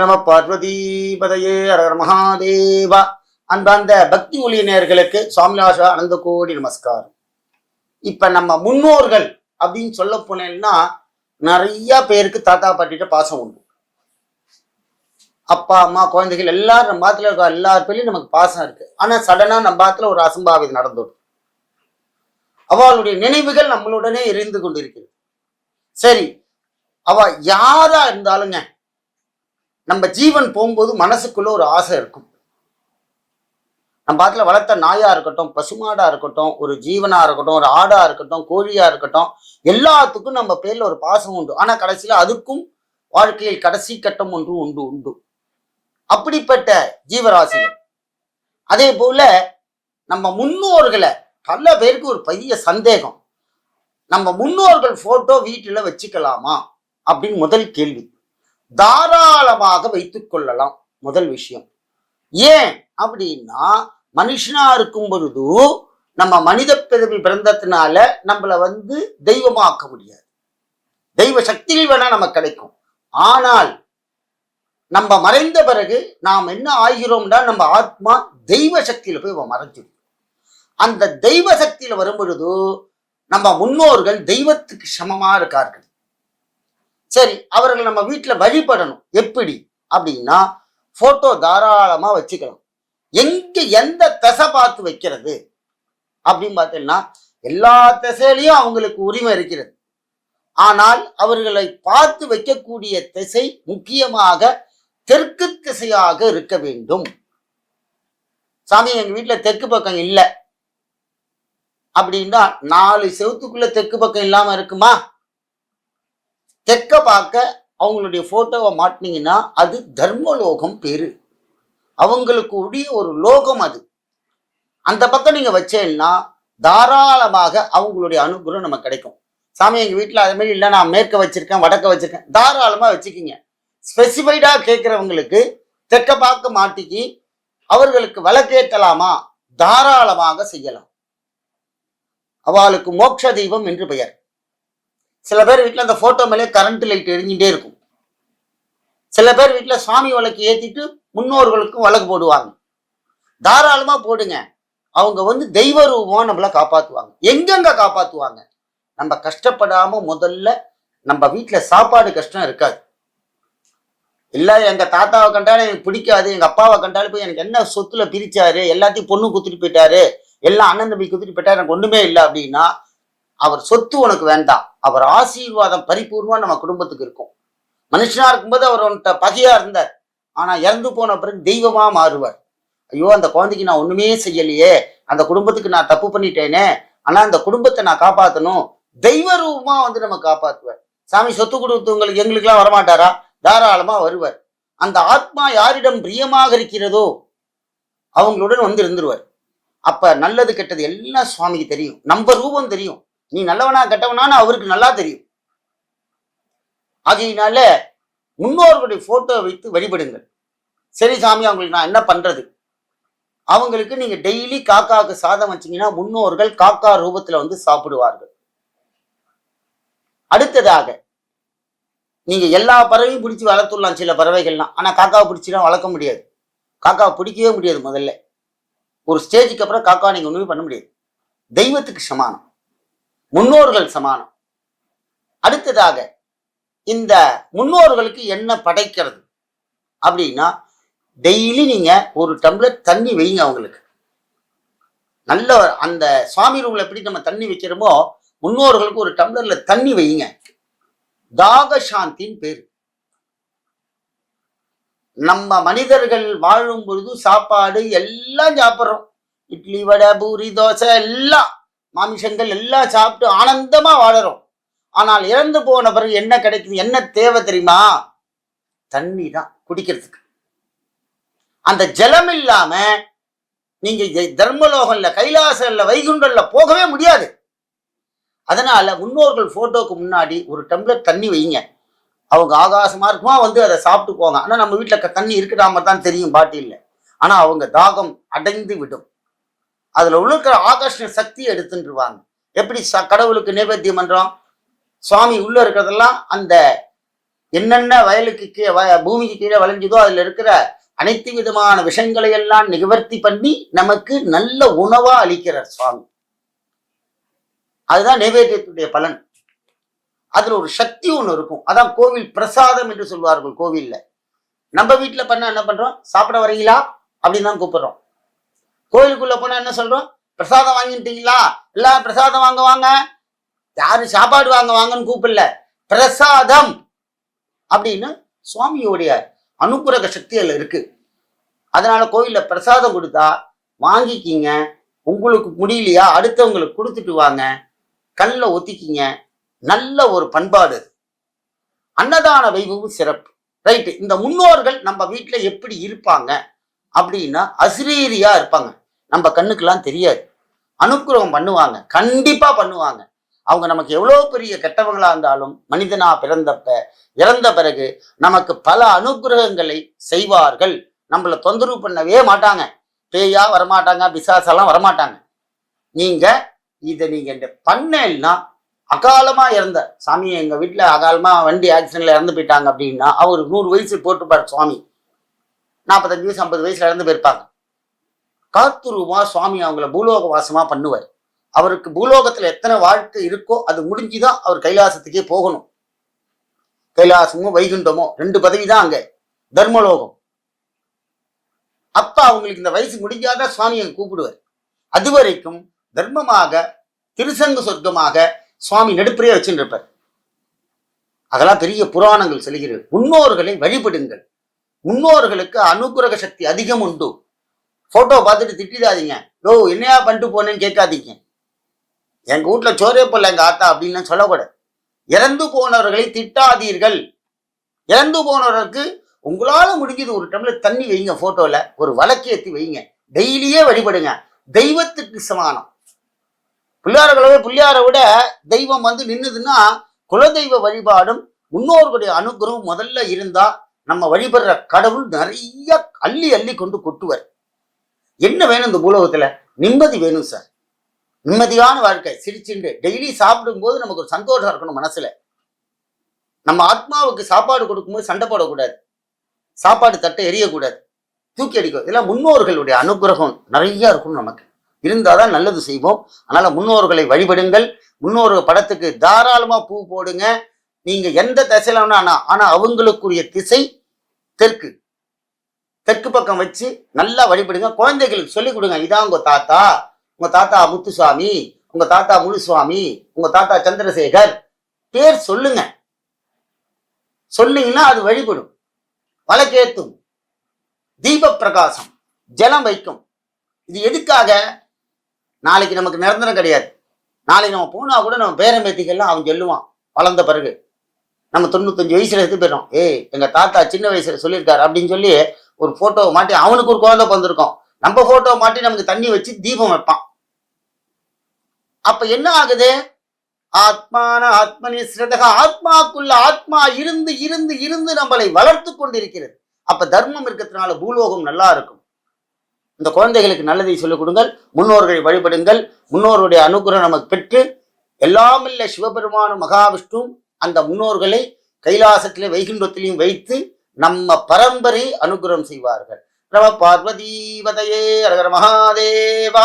நம பார்வதீபதையே அரர் மகாதேவா. அன்பார்ந்த பக்தி ஒளியினர்களுக்கு சுவாமிநாசா அனந்த கோடி நமஸ்காரம். இப்ப நம்ம முன்னோர்கள் அப்படின்னு சொல்ல போனேன்னா நிறைய பேருக்கு தாத்தா பாட்டிட்ட பாசம் உண்டு. அப்பா அம்மா குழந்தைகள் எல்லாரும் நம்ம பாத்துல இருக்க எல்லார் பேர்லயும் நமக்கு பாசம் இருக்கு. ஆனா சடனா நம்ம பாத்துல ஒரு அசம்பாவிதம் நடந்துடும் அவளுடைய நினைவுகள் நம்மளுடனே எரிந்து கொண்டிருக்கிறது. சரி அவ யாரா இருந்தாலுங்க நம்ம ஜீவன் போகும்போது மனசுக்குள்ள ஒரு ஆசை இருக்கும். நம்ம பாத்துல வளர்த்த நாயா இருக்கட்டும் பசுமாடா இருக்கட்டும் ஒரு ஜீவனா இருக்கட்டும் ஒரு ஆடா இருக்கட்டும் கோழியா இருக்கட்டும் எல்லாத்துக்கும் நம்ம பேர்ல ஒரு பாசம் உண்டு. ஆனா கடைசியில அதுக்கும் வாழ்க்கையில் கடைசி கட்டம் ஒன்று உண்டு உண்டு. அப்படிப்பட்ட ஜீவராசிகள். அதே போல நம்ம முன்னோர்களை பல பேருக்கு ஒரு பெரிய சந்தேகம். நம்ம முன்னோர்கள் போட்டோ வீட்டுல வச்சுக்கலாமா? அப்படின்னு முதல் கேள்வி. தாராளமாக வைத்துக் கொள்ளலாம். முதல் விஷயம். ஏன் அப்படின்னா மனுஷனா இருக்கும் பொழுது நம்ம மனித பிறவி பிறந்ததுனால நம்மள வந்து தெய்வமாக்க முடியாது. தெய்வ சக்திகள் வேணா நமக்கு கிடைக்கும். ஆனால் நம்ம மறைந்த பிறகு நாம் என்ன ஆகிறோம்னா நம்ம ஆத்மா தெய்வ சக்தியில போய் மறைஞ்சிடும். அந்த தெய்வ சக்தியில வரும் பொழுது நம்ம முன்னோர்கள் தெய்வத்துக்கு சமமா இருக்கார்கள். சரி அவர்கள் நம்ம வீட்டில் வழிபடணும். எப்படி? அப்படின்னா போட்டோ தாராளமாக வச்சுக்கலாம் எங்க எந்த திசை பார்த்து வைக்கிறது? அப்படின்னு பார்த்தீங்கன்னா எல்லா திசையிலையும் அவங்களுக்கு உரிமை இருக்கிறது. ஆனால் அவர்களை பார்த்து வைக்கக்கூடிய திசை முக்கியமாக தெற்கு திசையாக இருக்க வேண்டும். சாமி எங்க வீட்டில் தெற்கு பக்கம் இல்லை. அப்படின்னா நாலு செவத்துக்குள்ள தெற்கு பக்கம் இல்லாம இருக்குமா? தெற்க பார்க்க அவங்களுடைய போட்டோவை மாட்டினீங்கன்னா அது தர்மலோகம் பேரு. அவங்களுக்கு உடைய ஒரு லோகம் அது. அந்த பக்கம் நீங்க வச்சேன்னா தாராளமாக அவங்களுடைய அனுகிரகம் நமக்கு கிடைக்கும். சாமி எங்க வீட்டில் அது மாதிரி இல்லை நான் மேற்க வச்சிருக்கேன் வடக்க வச்சிருக்கேன். தாராளமா வச்சுக்கிங்க. ஸ்பெசிஃபைடா கேட்கிறவங்களுக்கு தெற்க பார்க்க மாட்டிக்கி அவர்களுக்கு விளக்கேற்றலாமா தாராளமாக செய்யலாம். அவளுக்கு மோட்ச தெய்வம் என்று பெயர். சில பேர் வீட்டில் அந்த ஃபோட்டோ மேலே கரண்ட் லைட் எரிஞ்சுட்டே இருக்கும். சில பேர் வீட்டில் சுவாமி விளக்கு ஏற்றிட்டு முன்னோர்களுக்கும் விளக்கு போடுவாங்க. தாராளமாக போடுங்க. அவங்க வந்து தெய்வ ரூபம் நம்மளை காப்பாற்றுவாங்க எங்கெங்க காப்பாற்றுவாங்க நம்ம கஷ்டப்படாமல் முதல்ல நம்ம வீட்டில் சாப்பாடு கஷ்டம் இருக்காது. இல்லை எங்கள் தாத்தாவை கண்டாலும் எனக்கு பிடிக்காது எங்கள் அப்பாவை கண்டாலும் போய் எனக்கு என்ன சொத்துல பிரிச்சாரு எல்லாத்தையும் பொண்ணு குத்துட்டு போயிட்டாரு எல்லாம் அண்ணன் தம்பி குத்துட்டு போயிட்டாரு எனக்கு ஒன்றுமே இல்லை அப்படின்னா அவர் சொத்து உனக்கு வேண்டாம். அவர் ஆசீர்வாதம் பரிபூர்வமா நம்ம குடும்பத்துக்கு இருக்கும். மனுஷனா இருக்கும்போது அவர் உன்கிட்ட பகையா இருந்தார். ஆனா இறந்து போன பிறகு தெய்வமா மாறுவார். ஐயோ அந்த குழந்தைக்கு நான் ஒண்ணுமே செய்யலையே. அந்த குடும்பத்துக்கு நான் தப்பு பண்ணிட்டேனே. ஆனா அந்த குடும்பத்தை நான் காப்பாத்தணும். தெய்வ ரூபமா வந்து நம்ம காப்பாத்துவார். சாமி சொத்து கொடுத்தவங்களுக்கு எங்களுக்கெல்லாம் வரமாட்டாரா? தாராளமா வருவார். அந்த ஆத்மா யாரிடம் பிரியமாக இருக்கிறதோ அவங்களுடன் வந்து இருந்துருவார். அப்ப நல்லது கெட்டது எல்லாம் சுவாமிக்கு தெரியும். நம்ம ரூபம் தெரியும். நீ நல்லவனா கெட்டவனான்னு அவருக்கு நல்லா தெரியும். ஆகையினால முன்னோர்களுடைய போட்டோ வைத்து வழிபடுங்கள். சரி சாமி அவங்களுக்கு நான் என்ன பண்றது? அவங்களுக்கு நீங்க டெய்லி காக்காவுக்கு சாதம் வச்சீங்கன்னா முன்னோர்கள் காக்கா ரூபத்துல வந்து சாப்பிடுவார்கள். அடுத்ததாக நீங்க எல்லா பறவையும் பிடிச்சி வளர்த்துடலாம் சில பறவைகள்லாம். ஆனா காக்காவை பிடிச்சிலாம் வளர்க்க முடியாது. காக்காவை பிடிக்கவே முடியாது முதல்ல. ஒரு ஸ்டேஜுக்கு அப்புறம் காக்கா நீங்க ஒண்ணுமே பண்ண முடியாது. தெய்வத்துக்கு சமானம். முன்னோர்கள் சமானம். அடுத்ததாக இந்த முன்னோர்களுக்கு என்ன படைக்கிறது? அப்படின்னா டெய்லி நீங்க ஒரு டம்ளர் தண்ணி வைங்க அவங்களுக்கு. நல்ல அந்த சுவாமி ரூம்ல எப்படி நம்ம தண்ணி வைக்கிறோமோ முன்னோர்களுக்கு ஒரு டம்ளர்ல தண்ணி வைங்க. தாக சாந்தின்னு பேரு. நம்ம மனிதர்கள் வாழும் பொழுது சாப்பாடு எல்லாம் சாப்பிட்றோம். இட்லி வடை பூரி தோசை எல்லாம். மாமிசங்கள் எல்லாம் சாப்பிட்டு ஆனந்தமா வாழறோம். ஆனால் இறந்து போன பிறகு என்ன கிடைக்குது என்ன தேவை தெரியுமா? தண்ணி தான் குடிக்கிறதுக்கு. அந்த ஜலம் இல்லாம நீங்க தர்மலோகம்ல கைலாசம்ல வைகுண்டல்ல போகவே முடியாது. அதனால முன்னோர்கள் போட்டோக்கு முன்னாடி ஒரு டம்ளர் தண்ணி வைங்க. அவங்க ஆகாசமா இருக்குமா வந்து அதை சாப்பிட்டு போங்க. ஆனா நம்ம வீட்டுல தண்ணி இருக்கிறாம தான் தெரியும் பாட்டில்ல. ஆனா அவங்க தாகம் அடைந்து விடும். அதுல உள்ள இருக்கிற ஆகர்ஷண சக்தியை எடுத்துருவாங்க எப்படி ச- கடவுளுக்கு நைவேத்தியம் பண்றோம்? சுவாமி உள்ள இருக்கிறதெல்லாம் அந்த என்னென்ன வயலுக்கு கீழே வ- பூமிக்கு கீழே விளைஞ்சதோ அதில் இருக்கிற அனைத்து விதமான விஷயங்களை எல்லாம் நிவர்த்தி பண்ணி நமக்கு நல்ல உணவா அளிக்கிறார் சுவாமி. அதுதான் நைவேத்தியத்துடைய பலன். அதுல ஒரு சக்தி ஒன்று இருக்கும். அதான் கோவில் பிரசாதம் என்று சொல்வார்கள் கோவில்ல. நம்ம வீட்டில் பண்ண என்ன பண்றோம்? சாப்பிட வரீங்களா அப்படின்னு தான் கூப்பிடுறோம். கோயிலுக்குள்ள போனா என்ன சொல்றோம்? பிரசாதம் வாங்கிட்டீங்களா? எல்லாம் பிரசாதம் வாங்க வாங்க. யாரும் சாப்பாடு வாங்க வாங்கன்னு கூப்பிடல. பிரசாதம் அப்படின்னு சுவாமியோடைய அனுப்புரக சக்தி அதுல இருக்கு. அதனால கோயில்ல பிரசாதம் கொடுத்தா வாங்கிக்கிங்க. உங்களுக்கு முடியலையா? அடுத்தவங்களுக்கு கொடுத்துட்டு வாங்க. கல்ல ஒத்திக்கிங்க. நல்ல ஒரு பண்பாடு. அன்னதான வைபவம் சிறப்பு. ரைட்டு. இந்த முன்னோர்கள் நம்ம வீட்டில் எப்படி இருப்பாங்க? அப்படின்னா அசிரீரியா இருப்பாங்க. நம்ம கண்ணுக்கெல்லாம் தெரியாது. அனுக்கிரகம் பண்ணுவாங்க. கண்டிப்பா பண்ணுவாங்க. அவங்க நமக்கு எவ்வளோ பெரிய கெட்டவங்களா இருந்தாலும் மனிதனா பிறந்தப்ப இறந்த பிறகு நமக்கு பல அனுக்கிரகங்களை செய்வார்கள். நம்மள தொந்தரவு பண்ணவே மாட்டாங்க. பேயா வரமாட்டாங்க பிசாசெல்லாம் வரமாட்டாங்க. நீங்க இதை நீங்க இந்த பண்ணேன்னா அகாலமா இறந்த சாமி எங்க வீட்டுல அகாலமா வண்டி ஆக்சிடென்ட்ல இறந்து போயிட்டாங்க அப்படின்னா அவர் நூறு வயசு போட்டுப்பார் சுவாமி. நாற்பத்தஞ்சு வயசு ஐம்பது வயசுல இறந்து போயிருப்பாங்க. காத்துருவா சுவாமி அவங்கள பூலோக வாசமா பண்ணுவார். அவருக்கு பூலோகத்துல எத்தனை வாழ்க்கை இருக்கோ அது முடிஞ்சுதான் அவர் கைலாசத்துக்கே போகணும். கைலாசமோ வைகுண்டமோ ரெண்டு பதவி தான் அங்க. தர்மலோகம். அப்ப அவங்களுக்கு இந்த வயசு முடிஞ்சாதான் சுவாமியை கூப்பிடுவார். அது வரைக்கும் தர்மமாக திருசங்க சொர்க்கமாக சுவாமி நடுப்புறையே வச்சுட்டு இருப்பார். அதெல்லாம் பெரிய புராணங்கள் சொல்கிறது முன்னோர்களை வழிபடுங்கள். முன்னோர்களுக்கு அனுகிரக சக்தி அதிகம் உண்டு. போட்டோ பார்த்துட்டு திட்டிடாதீங்க. யோ என்னையா பண்ணிட்டு போனேன்னு கேட்காதீங்க. எங்க வீட்டுல சோரே போல எங்க ஆத்தா அப்படின்னு சொல்லக்கூடாது. இறந்து போனவர்களை திட்டாதீர்கள். இறந்து போனவர்களுக்கு உங்களால முடிஞ்சது ஒரு டம்ளர் தண்ணி வைங்க போட்டோல ஒரு வழக்கேத்தி வைங்க. டெய்லியே வழிபடுங்க. தெய்வத்துக்கு சமானம். பிள்ளையார்களவே பிள்ளையாரை விட தெய்வம் வந்து நின்றுதுன்னா குலதெய்வ வழிபாடும் முன்னோர்களுடைய அனுகிரகம் முதல்ல இருந்தா நம்ம வழிபடுற கடவுள் நிறைய அள்ளி அள்ளி கொண்டு கொட்டுவார். என்ன வேணும் இந்த பூலோகத்துல? நிம்மதி வேணும் சார் நிம்மதியான வாழ்க்கை. சிரிச்சுண்டு. டெய்லி சாப்பிடும் போது நமக்கு ஒரு சந்தோஷம் இருக்கணும் மனசுல. நம்ம ஆத்மாவுக்கு சாப்பாடு கொடுக்கும்போது சண்டை போடக்கூடாது. சாப்பாடு தட்டை எரியக்கூடாது. தூக்கி அடிக்கும் இதெல்லாம் முன்னோர்களுடைய அனுகிரகம் நிறைய இருக்கும் நமக்கு. இருந்தாதான் நல்லது செய்வோம். அதனால முன்னோர்களை வழிபடுங்கள். முன்னோர்கள் படத்துக்கு தாராளமா பூ போடுங்க. நீங்க எந்த திசையில வேணா ஆனா ஆனா அவங்களுக்குரிய திசை தெற்கு. தெற்கு பக்கம் வச்சு நல்லா வழிபடுங்க. குழந்தைகளுக்கு சொல்லிக் கொடுங்க இதான் உங்க தாத்தா உங்க தாத்தா முத்துசுவாமி உங்க தாத்தா முனுசுவாமி உங்க தாத்தா சந்திரசேகர். பேர் சொல்லுங்க. சொன்னீங்கன்னா அது வழிபடும். வழக்கேத்தும் தீப பிரகாசம் ஜலம் வைக்கும். இது எதுக்காக? நாளைக்கு நமக்கு நிரந்தரம் கிடையாது. நாளைக்கு நம்ம போனா கூட நம்ம பேரம்பேத்திகள்லாம் அவன் சொல்லுவான் வளர்ந்த பிறகு. நம்ம தொண்ணூத்தஞ்சு வயசுல எடுத்து போயிடும் ஏய் எங்க தாத்தா சின்ன வயசுல சொல்லியிருக்காரு அப்படின்னு சொல்லி ஒரு போட்டோவை மாட்டி அவனுக்கு ஒரு குழந்தை பிறந்திருக்கும். நம்ம போட்டோவை மாட்டி நமக்கு தண்ணி வச்சு தீபம் வைப்பான். அப்ப என்ன ஆகுது? ஆத்மான ஆத்மனி ஸ்ரதக ஆத்மாக்குள்ள ஆத்மா இருந்து இருந்து இருந்து நம்மளை வளர்த்து கொண்டிருக்கிறது. அப்ப தர்மம் இருக்கிறதுனால பூலோகம் நல்லா இருக்கும். இந்த குழந்தைகளுக்கு நல்லதை சொல்லிக் கொடுங்கள். முன்னோர்களை வழிபடுங்கள். முன்னோருடைய அனுகிரகம் நமக்கு பெற்று எல்லாமில்ல சிவபெருமானும் மகாவிஷ்ணு அந்த முன்னோர்களை கைலாசத்திலே வைகுண்டத்திலையும் வைத்து நம்ம பரம்பரை அனுகிரகம் செய்வார்கள். நம பார்வதீவதையே அரகர மகாதேவா!